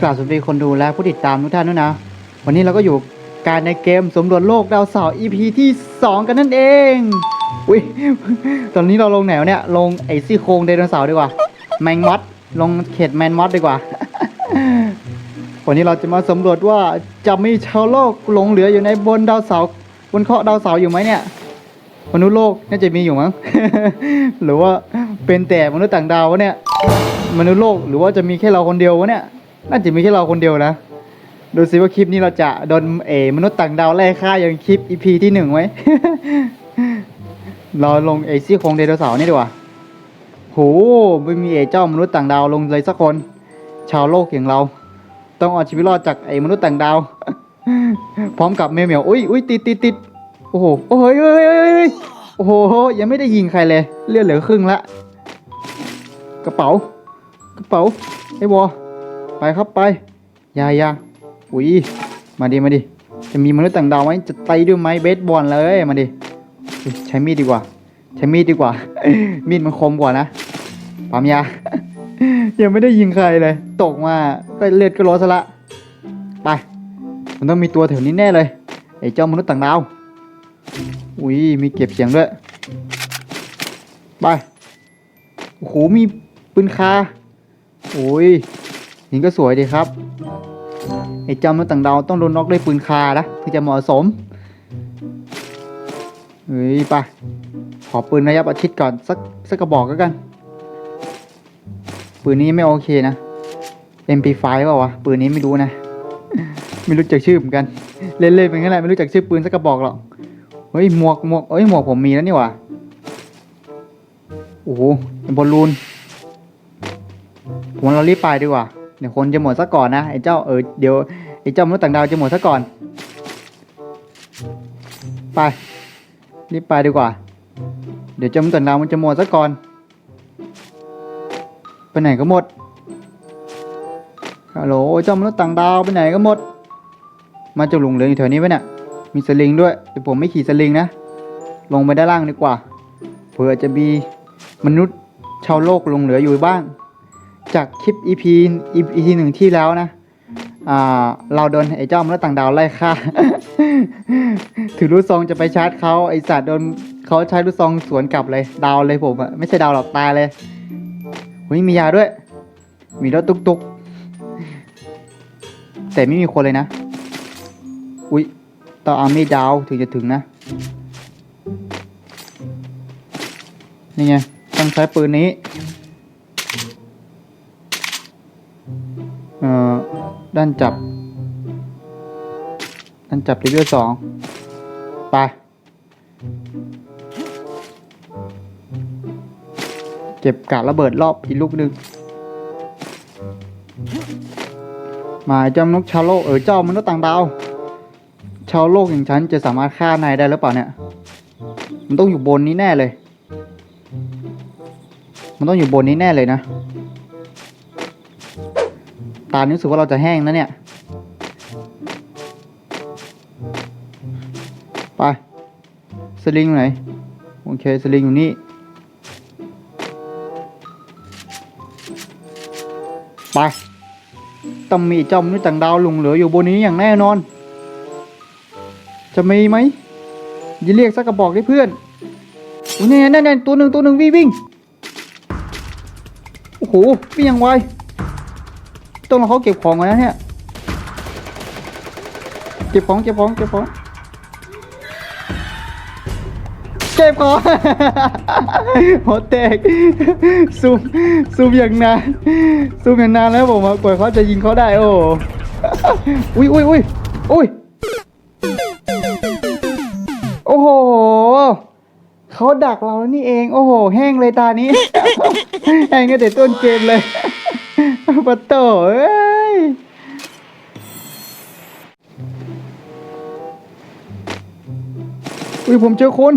กราบสวัสดีคนดูและผู้ติดตามทุกท่านด้วยนะ วันนี้เราก็อยู่การในเกมสำรวจโลกดาวเสาร์ EP ที่ 2 กันนั่นเอง อุ้ยตอนนี้เราลงแนวเนี่ย ลงไอซี่โครงไดโนเสาร์ดีกว่า แมงมอดลงเขตแมนมอดดีกว่า วันนี้เราจะมาสำรวจว่าจะมีชาวโลกหลงเหลืออยู่ในบนดาวเสาร์บนเคราะห์ดาวเสาร์อยู่ไหมเนี่ยมนุษย์โลกน่าจะมีอยู่มั้ง หรือว่าเป็นแต่มนุษย์ต่างดาววะเนี่ย มนุษย์โลกหรือว่าจะมีแค่เราคนเดียววะเนี่ย น่าจะมีแค่เราคนเดียวนะ ดูสิว่าคลิปนี้เราจะโดนเอมนุษย์ต่างดาวไล่ฆ่าอย่างคลิป EP ที่หนึ่งไหมเราลงไอซี่โครงไดโนเสาร์นี่ดีกว่าโหไม่มีไอเจ้ามนุษย์ต่างดาวลงเลยสักคน ชาวโลกอย่างเรา ต้องเอาชีวิตรอดจากไอมนุษย์ต่างดาว พร้อมกับเมียเมียวอุ้ยอุ้ยติดติดติดโอ้โหโอ้โหเฮ้ยเฮ้ยเฮ้ยเฮ้ยโอ้โหยังไม่ได้ยิงใครเลยเลือดเหลือครึ่งละ กระเป๋ากระเป๋าไอ้วอ ไปครับไปอยาอยาอุ้ยมาดิมาดิจะมีมนุษย์ต่างดาวไหมจะตีด้วยไม้เบสบอลเลยมาดิใช้มีดดีกว่า ใช้มีดดีกว่า มีดมันคมกว่านะปั๊มยายังไม่ได้ยิงใครเลย ตกมาก็เลือดก็ร้อนซะละไปมันต้องมีตัวแถวนี้แน่เลยไอ้เจ้ามนุษย์ต่างดาวอุ้ยมีเก็บเสียงด้วยไปโอ้โหมีปืนคาโอ้ย นี่ก็สวยดีครับไอ้จ้ามนุษย์ต่างดาวต้องโดนน็อกด้วยปืนคานะถึงจะเหมาะสมเฮ้ยไปขอปืนระยะประชิดก่อนสักสักกระบอกแล้วกัน ปืนนี้ไม่โอเคนะ MP5 เปล่าวะปืนนี้ไม่รู้นะ ไม่รู้จักชื่อเหมือนกัน เล่นๆเป็นงั้นแหละไม่รู้จักชื่อปืนสักกระบอกหรอกเฮ้ยหมวกหมวกเอ้ยหมวกผมมีแล้วนี่หว่าโอ้โหเป็นบอลลูนผมเรารีบไปดีกว่า เดี๋ยวคนจะหมดซะก่อนนะไอ้เจ้าเออเดี๋ยวไอ้เจ้ามนุษย์ต่างดาวจะหมดซะก่อน ไปรีบไปดีกว่า เดี๋ยวเจ้ามนุษย์ต่างดาวมันจะหมดซะก่อนไปไหนก็หมดฮัลโหลเจ้ามนุษย์ต่างดาวไปไหนก็หมด มาเจะหลงเหลืออยู่แถวนี้ไหมเนี่ยมีสลิงด้วยแต่ผมไม่ขี่สลิงนะ ลงไปด้านล่างดีกว่าเผื่อจะมีมนุษย์ชาวโลกหลงเหลืออยู่บ้าง จากคลิป EP EP หนึ่งที่แล้วนะเราโดนไอ้เจ้ามนุษย์ต่างดาวไล่ฆ่า ถือลูกซองจะไปชาร์จเขาไอ้สัตว์โดนเขาใช้ลูกซองสวนกลับเลยดาวเลยผมอะไม่ใช่ดาวหรอกตายเลยเฮ้ยมียาด้วย มีรถตุกตุกๆแต่ไม่มีคนเลยนะ อุ๊ยต้องเอามีดดาวถึงจะถึงนะ นี่ไงต้องใช้ปืนนี้ เอ่อด้านจับ ด้านจับเลเวลสองไปเก็บกาดระเบิดรอบอีกลูกหนึ่งมาเจ้ามนุษย์ชาวโลกเออเจ้ามนุษย์ต่างดาวชาวโลกอย่างฉันจะสามารถฆ่านายได้หรือเปล่าเนี่ย มันต้องอยู่บนนี้แน่เลย มันต้องอยู่บนนี้แน่เลยนะ ตารู้สึกว่าเราจะแห้งนะเนี่ย ไป สลิงไหน โอเค สลิงอยู่นี่ ไปต้องมีเจ้ามนุษย์ต่างดาวหลงเหลืออยู่บนนี้อย่างแน่นอน จะมีไหมอย่าเรียกสักกระบอกได้เพื่อนอุ้ยนี่นั่นนั่นตัวหนึ่งตัวหนึ่งวิ่งวิ่ง โอ้โหวิ่งยังไว ต้องรอเขาเก็บของก่อนะเนี่ย เก็บของ เก็บของ เก็บของ เก็บของ หัวแตก ซูม ซูมอย่างนาน ซูมอย่างนานแล้วผมกว่าเขาจะยิงเขาได้ โอ้ อุ้ยอุ้ยอุ้ยอุ้ยโอ้โหเขาดักเรานี่เอง โอ้โห แห้งเลยตานี้ แห้งตั้งแต่ต้นเกมเลย ปะโตเอ้ยอุ้ยผมเจอคน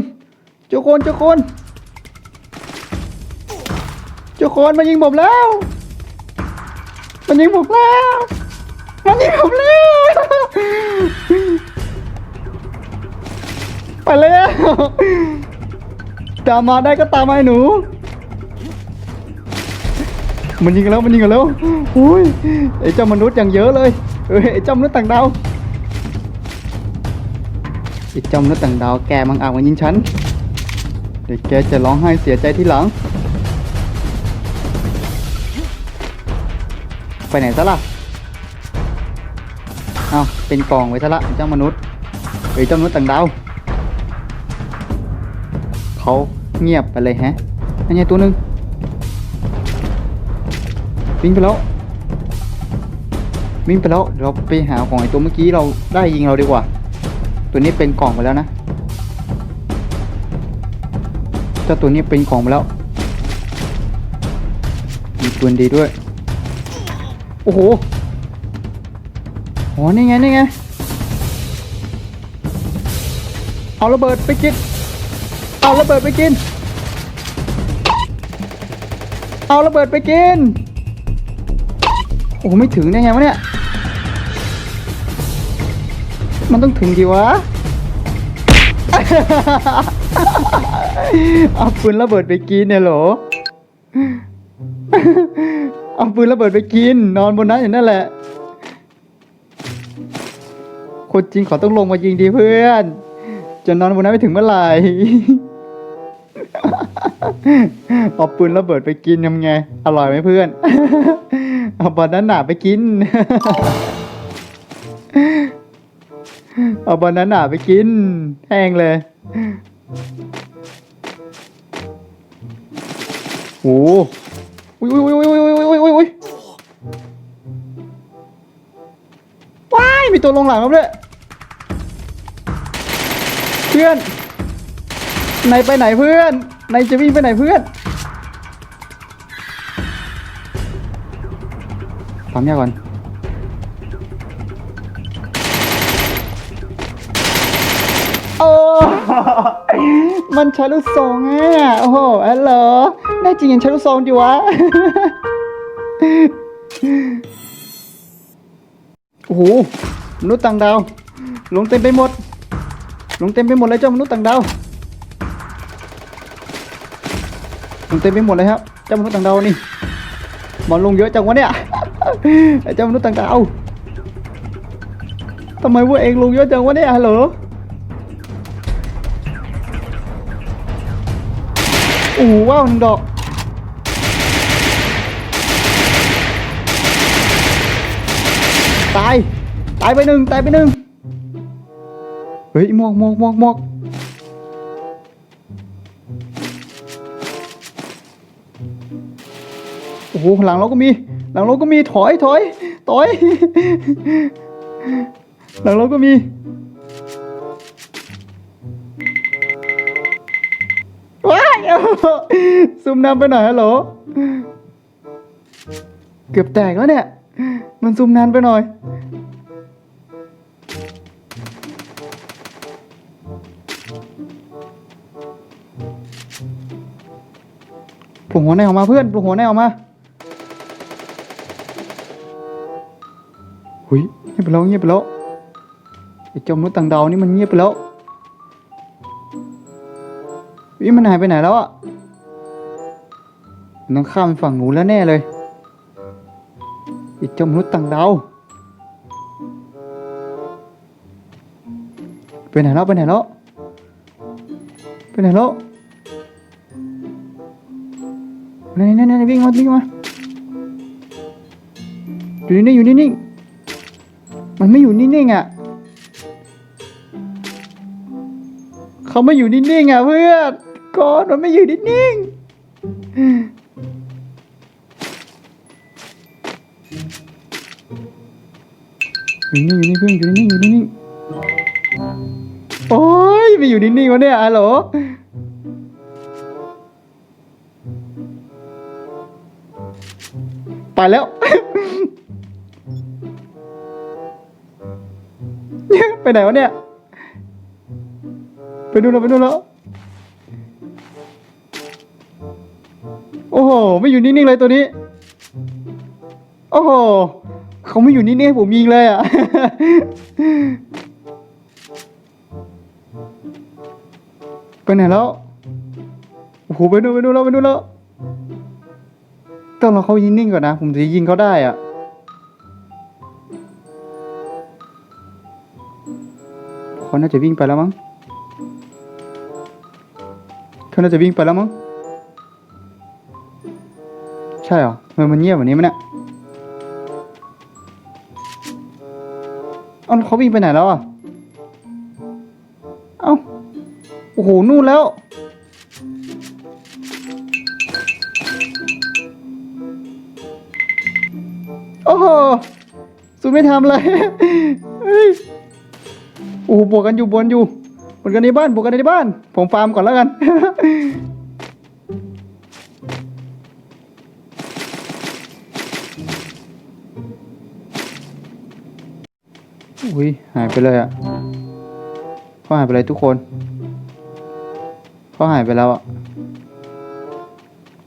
เจอคนเจอคนเจอคนมายิงผมแล้ว มันยิงผมแล้ว มันยิงผมแล้วไปแล้วตามมาได้ก็ตามมาไอ้หนู มันยิงกันแล้วมันยิงกันแล้วโอ้ยไอ้เจ้ามนุษย์อย่างเยอะเลยเอ้ยไอ้เจ้ามนุษย์ต่างดาวไอ้เจ้ามนุษย์ต่างดาวแกมังอาจมายิงฉันเดี๋ยวแกจะร้องไห้เสียใจที่หลัง ไปไหนซะล่ะเอาเป็นกล่องไว้ซะละไอเจ้ามนุษย์ไอ้เจ้ามนุษย์ต่างดาวเขาเงียบไปเลยแฮะอันนี้ตัวหนึ่ง วิ่งไปแล้ว วิ่งไปแล้วเดี๋ยวเราไปหาของไอตัวเมื่อกี้เราได้ยิงเราดีกว่า ตัวนี้เป็นกล่องไปแล้วนะเจ้าตัวนี้เป็นกล่องไปแล้วมีปืนดีด้วย โอ้โหอ๋อนี่ไงนี่ไง เอาระเบิดไปกิน เอาระเบิดไปกิน เอาระเบิดไปกิน โอ้โหไม่ถึงได้ไงวะเนี่ย มันต้องถึงดีวะ เอาปืนระเบิดไปกินเนี่ยเหรอ เอาปืนระเบิดไปกิน นอนบนนั้นอย่างนั้นแหละ คนจริงขาต้องลงมายิงดีเพื่อน จะนอนบนนั้นไม่ถึงเมื่อไหร่ เอาปืนระเบิดไปกินยังไง อร่อยไหมเพื่อน เอาบอลนั้นหนาไปกิน เอาบอลนั้นหนาไปกิน แห้งเลยโอ้ยว้ายมีตัวลงหลังครับเลยเพื่อนไหนไปไหนเพื่อน นายจะวิ่งไปไหนเพื่อนปั๊มยาก่อน โอ้ มันใช้ลูกซองอะ โอ้โหอัลโหลแน่จริงยังใช้ลูกซองอยู่วะ โอ้โห มนุษย์ต่างดาว ลงเต็มไปหมด ลงเต็มไปหมดเลยเจ้ามนุษย์ต่างดาว ลงเต็มไปหมดเลยครับเจ้ามนุษย์ต่างดาวนี่หมอนลงเยอะจังวะเนี่ยไอ้เจ้ามนุษย์ต่างดาวทำไมพวกเองลงเยอะจังวะเนี่ยฮัลโหลโอ้ว้าวหนึ่งดอกตายตายไปหนึ่งตายไปหนึ่งเฮ้ยมอกมอกมอกมอก โอ้โหหลังเราก็มี หลังเราก็มีถอยถอยถอย หลังเราก็มี ว้ายซูมนำไปหน่อยฮัลโหลเกือบแตกแล้วเนี่ย มันซูมนานไปหน่อยปลุกหัวในออกมาเพื่อนปลุกหัวในออกมา เงียบไปแล้วเงียบไปแล้วไอ้จมนุษย์ต่างดาวนี่มันเงียบไปแล้ววิมันหายไปไหนแล้วอะมันต้องข้ามไปฝั่งหนูแล้วแน่เลยไอ้จมนุษย์ต่างดาวไปไหนแล้วไปไหนแล้วไปไหนแล้วนี่นี่นี่วิ่งมาวิ่งมาอยู่นิ่อยู่นิ่งๆ มันไม่อยู่นิ่งๆอะเขาไม่อยู่นิ่งๆอะเพื่อนก่อนมันไม่อยู่นิ่งๆอยู่นิ่งอยู่นิ่งเพื่อนอยู่นิ่งอยู่นิ่งโอ้ยไม่อยู่นิ่งๆวะเนี่ยฮัลโหลไปแล้ว ไปไหนวะเนี่ย ไปดูแล้วไปดูแล้ว โอ้โห ไม่อยู่นิ่งๆเลยตัวนี้ โอ้โห เขาไม่อยู่นิ่งๆให้ผมยิงเลยอะ ไปไหนแล้ว โอ้โห ไปดูไปดูแล้วไปดูแล้วต้องรอเขายิงนิ่งก่อนนะ ผมจะยิงเขาได้อะ เขาน่าจะวิ่งไปแล้วมั้งเขาน่าจะวิ่งไปแล้วมั้งใช่เหรอทำไมมันเงียบแบบนี้มันเนี่ยเอ้าเขาวิ่งไปไหนแล้วอะเอ้าโอ้โหนู่นแล้วโอ้โหสุดไม่ทำเลย อู้บวกกันอยู่บวนอยู่บวกกันในบ้านบวกกันในบ้าน ผมฟาร์มก่อนแล้วกัน อุ้ยหายไปเลยอะเขาหายไปเลยทุกคนเขาหายไปแล้วอะ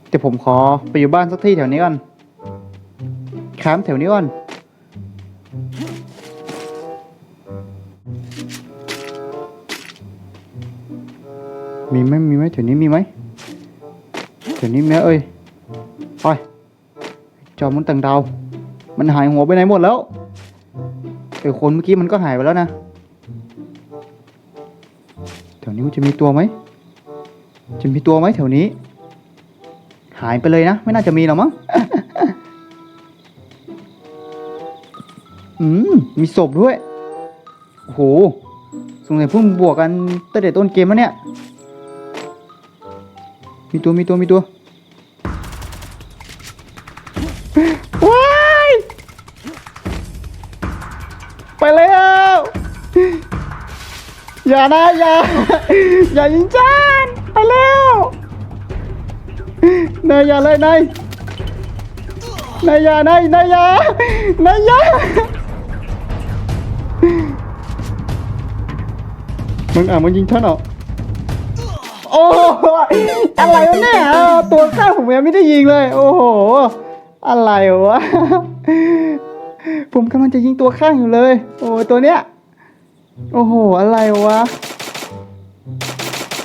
เดี๋ยวผมขอไปอยู่บ้านสักที่แถวนี้ก่อนแคมแถวนี้ก่อน ไหมมีไหมแถวนี้มีไหมแถวนี้แมีไหมเอ้ยไปจอมมันต่างดาว มันหายหัวไปไหนหมดแล้วไอ้คนเมื่อกี้มันก็หายไปแล้วนะแถวนี้มันจะมีตัวไหมจะมีตัวไหมแถวนี้ หายไปเลยนะ ไม่น่าจะมีหรอกมั้งอืมมีศพด้วยโอ้โหสงสัยเพิ่งบวกกันตั้งแต่ต้นเกมแล้วเนี่ย มีตัวมีตัวมีตัวว้ายไปแล้วอย่านะอย่าอย่ายิงจานไปแล้วนายอย่าเลยนายนายอย่านายนายอย่านายอย่ามึงอะมึงยิงท่านเหรอ โอ้โหอะไรวะเนี่ยตัวข้างผมยังไม่ได้ยิงเลย โอ้โห อะไรวะ ผมกำลังจะยิงตัวข้างอยู่เลย โอ้ตัวเนี้ย โอ้โห อะไรวะ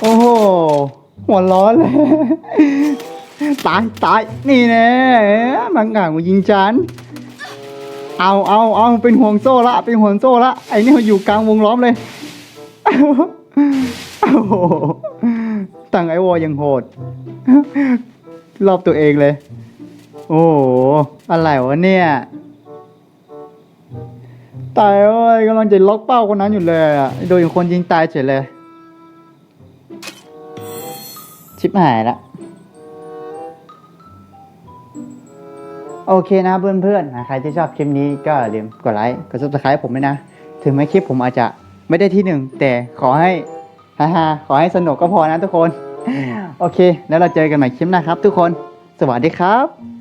โอ้โห หัวร้อนเลย ตายตาย นี่แน่มังงะมายิงฉัน เอาเอาเอาเป็นห่วงโซ่ละ เป็นห่วงโซ่ละ ไอ้นี่มาอยู่กลางวงล้อมเลย โอ้โห ตั้งไอวอยังโหด รอบตัวเองเลย โอ้โห อะไรวะเนี่ยตายเอ้ยกำลังจะล็อกเป้าคนนั้นอยู่เลยอะ โดนคนยิงตายเฉยเลย ชิบหายละโอเคนะเพื่อนๆนะใครที่ชอบคลิปนี้ก็อย่าลืมกดไลค์ กด subscribe ผมด้วยนะ ถึงแม้คลิปผมอาจจะไม่ได้ที่หนึ่งแต่ขอให้ ฮ่าฮาขอให้สนุกก็พอนะทุกคน โอเค แล้วเราเจอกันใหม่คลิปหน้าครับ ทุกคน สวัสดีครับ